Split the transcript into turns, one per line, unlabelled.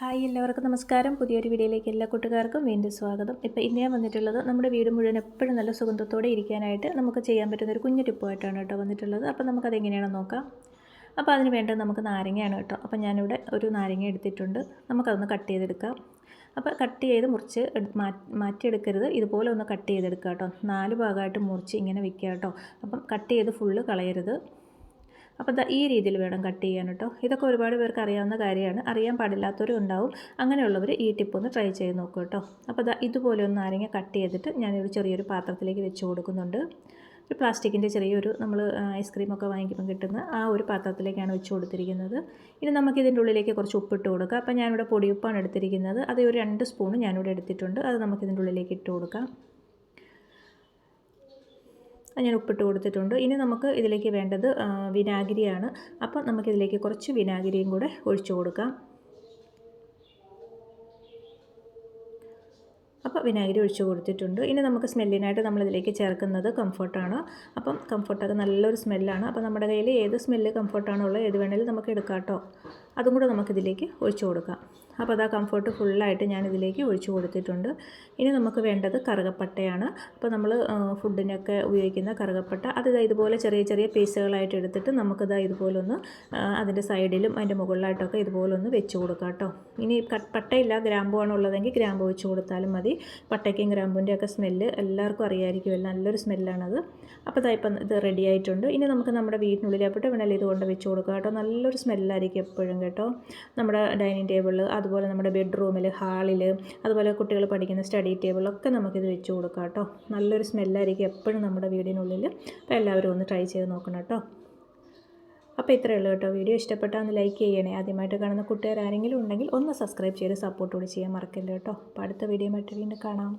Hi എല്ലാവർക്കും നമസ്കാരം. പുതിയൊരു വീഡിയോയിലേക്ക് എല്ലാ കൂട്ടുകാർക്കും വീണ്ടും സ്വാഗതം. ഇപ്പോൾ ഇന്ന് ഞാൻ വന്നിട്ടുള്ളത് നമ്മുടെ വീട് മുഴുവൻ എപ്പോഴും നല്ല സുഗന്ധത്തോടെ ഇരിക്കാനായിട്ട് നമുക്ക് ചെയ്യാൻ പറ്റുന്ന ഒരു കുഞ്ഞു ടിപ്പുമായിട്ടാണ് കേട്ടോ വന്നിട്ടുള്ളത്. അപ്പോൾ നമുക്കത് എങ്ങനെയാണെന്ന് നോക്കാം. അപ്പോൾ അതിന് വേണ്ടത് നമുക്ക് നാരങ്ങയാണ് കേട്ടോ. അപ്പോൾ ഞാനിവിടെ ഒരു നാരങ്ങ എടുത്തിട്ടുണ്ട്. നമുക്കതൊന്ന് കട്ട് ചെയ്തെടുക്കാം. അപ്പോൾ കട്ട് ചെയ്ത് മുറിച്ച് മാറ്റിയെടുക്കരുത്. ഇതുപോലെ ഒന്ന് കട്ട് ചെയ്തെടുക്കുക കേട്ടോ. നാല് ഭാഗമായിട്ട് മുറിച്ച് ഇങ്ങനെ വെക്കുക കേട്ടോ. അപ്പം കട്ട് ചെയ്ത് ഫുള്ള് കളയരുത്. അപ്പോൾ ദാ ഈ രീതിയിൽ വേണം കട്ട് ചെയ്യാൻ കേട്ടോ. ഇതൊക്കെ ഒരുപാട് പേർക്ക് അറിയാവുന്ന കാര്യമാണ്. അറിയാൻ പാടില്ലാത്തവരും ഉണ്ടാവും. അങ്ങനെയുള്ളവർ ഈ ടിപ്പ് ഒന്ന് ട്രൈ ചെയ്ത് നോക്കും കേട്ടോ. അപ്പോൾ ഇതുപോലെ ഒന്ന് നാരങ്ങ കട്ട് ചെയ്തിട്ട് ഞാനൊരു ചെറിയൊരു പാത്രത്തിലേക്ക് വെച്ച് കൊടുക്കുന്നുണ്ട്. ഒരു പ്ലാസ്റ്റിക്കിന്റെ ചെറിയൊരു നമ്മൾ ഐസ്ക്രീമൊക്കെ വാങ്ങിക്കുമ്പോൾ കിട്ടുന്ന ആ ഒരു പാത്രത്തിലേക്കാണ് വെച്ച് കൊടുത്തിരിക്കുന്നത്. ഇനി നമുക്ക് ഇതിന്റെ ഉള്ളിലേക്ക് കുറച്ച് ഉപ്പിട്ട് കൊടുക്കാം. അപ്പോൾ ഞാനിവിടെ പൊടിയുപ്പാണ് എടുത്തിരിക്കുന്നത്. അത് ഒരു രണ്ട് സ്പൂൺ ഞാനിവിടെ എടുത്തിട്ടുണ്ട്. അത് നമുക്ക് ഇതിന്റെ ഉള്ളിലേക്ക് ഇട്ട് കൊടുക്കാം. അത് ഞാൻ ഉപ്പിട്ട് കൊടുത്തിട്ടുണ്ട്. ഇനി നമുക്ക് ഇതിലേക്ക് വേണ്ടത് വിനാഗിരിയാണ്. അപ്പം നമുക്കിതിലേക്ക് കുറച്ച് വിനാഗിരിയും കൂടെ ഒഴിച്ചു കൊടുക്കാം. അപ്പോൾ വിനാഗിരി ഒഴിച്ചു കൊടുത്തിട്ടുണ്ട്. ഇനി നമുക്ക് സ്മെല്ലിനായിട്ട് നമ്മളിതിലേക്ക് ചേർക്കുന്നത് കംഫർട്ടാണ്. അപ്പം കംഫർട്ടൊക്കെ നല്ലൊരു സ്മെല്ലാണ്. അപ്പോൾ നമ്മുടെ കയ്യിൽ ഏത് സ്മെല്ല് കംഫർട്ടാണോ ഉള്ളത് ഏത് വേണമെങ്കിലും നമുക്ക് എടുക്കാം കേട്ടോ. അതും കൂടെ നമുക്കിതിലേക്ക് ഒഴിച്ചു കൊടുക്കാം. അപ്പോൾ അതാ കംഫർട്ട് ഫുള്ളായിട്ട് ഞാൻ ഇതിലേക്ക് ഒഴിച്ചു കൊടുത്തിട്ടുണ്ട്. ഇനി നമുക്ക് വേണ്ടത് കറുകപ്പട്ടയാണ്. അപ്പോൾ നമ്മൾ ഫുഡിനൊക്കെ ഉപയോഗിക്കുന്ന കറുകപ്പട്ട. അത് ഇതുപോലെ ചെറിയ ചെറിയ പീസുകളായിട്ട് എടുത്തിട്ട് നമുക്കിതാ ഇതുപോലെ ഒന്ന് ആ, അതിന്റെ സൈഡിലും അതിന്റെ മുകളിലായിട്ടൊക്കെ ഇതുപോലെ ഒന്ന് വെച്ച് കൊടുക്കാം കേട്ടോ. ഇനി പട്ടയില്ല ഗ്രാമ്പുവാണ് ഉള്ളതെങ്കിൽ ഗ്രാമ്പ് വെച്ച് കൊടുത്താലും മതി. പട്ടയ്ക്കും ഗ്രാമ്പൂന്റെ ഒക്കെ സ്മെല്ല് എല്ലാവർക്കും അറിയായിരിക്കുമല്ലോ നല്ലൊരു സ്മെല്ലാണത് അപ്പോൾ ഇതാ ഇപ്പം ഇത് റെഡി ആയിട്ടുണ്ട്. ഇനി നമുക്ക് നമ്മുടെ വീട്ടിനുള്ളിൽ എവിടെ വേണമെങ്കിൽ ഇത് കൊണ്ട് വെച്ച് കൊടുക്കാം കേട്ടോ. നല്ലൊരു സ്മെല്ലായിരിക്കും എപ്പോഴും കേട്ടോ. നമ്മുടെ ഡൈനിങ് ടേബിളിൽ അതുപോലെ നമ്മുടെ ബെഡ്റൂമിൽ ഹാളിൽ അതുപോലെ കുട്ടികൾ പഠിക്കുന്ന സ്റ്റഡി ടേബിളൊക്കെ നമുക്കിത് വെച്ച് കൊടുക്കാം കേട്ടോ. നല്ലൊരു സ്മെല്ലായിരിക്കും എപ്പോഴും നമ്മുടെ വീടിനുള്ളിൽ അപ്പോൾ എല്ലാവരും ഒന്ന് ട്രൈ ചെയ്ത് നോക്കണം കേട്ടോ. അപ്പോൾ ഇത്രയേ ഉള്ളൂ കേട്ടോ വീഡിയോ. ഇഷ്ടപ്പെട്ടാൽ ഒന്ന് ലൈക്ക് ചെയ്യണേ. ആദ്യമായിട്ട് കാണുന്ന കുട്ടികൾ ആരെങ്കിലും ഉണ്ടെങ്കിൽ ഒന്ന് സബ്സ്ക്രൈബ് ചെയ്ത് സപ്പോർട്ട് കൂടി ചെയ്യാൻ മറക്കല്ലോ കേട്ടോ. അപ്പോൾ അടുത്ത വീഡിയോ മറ്റു വീണ്ടും കാണാം.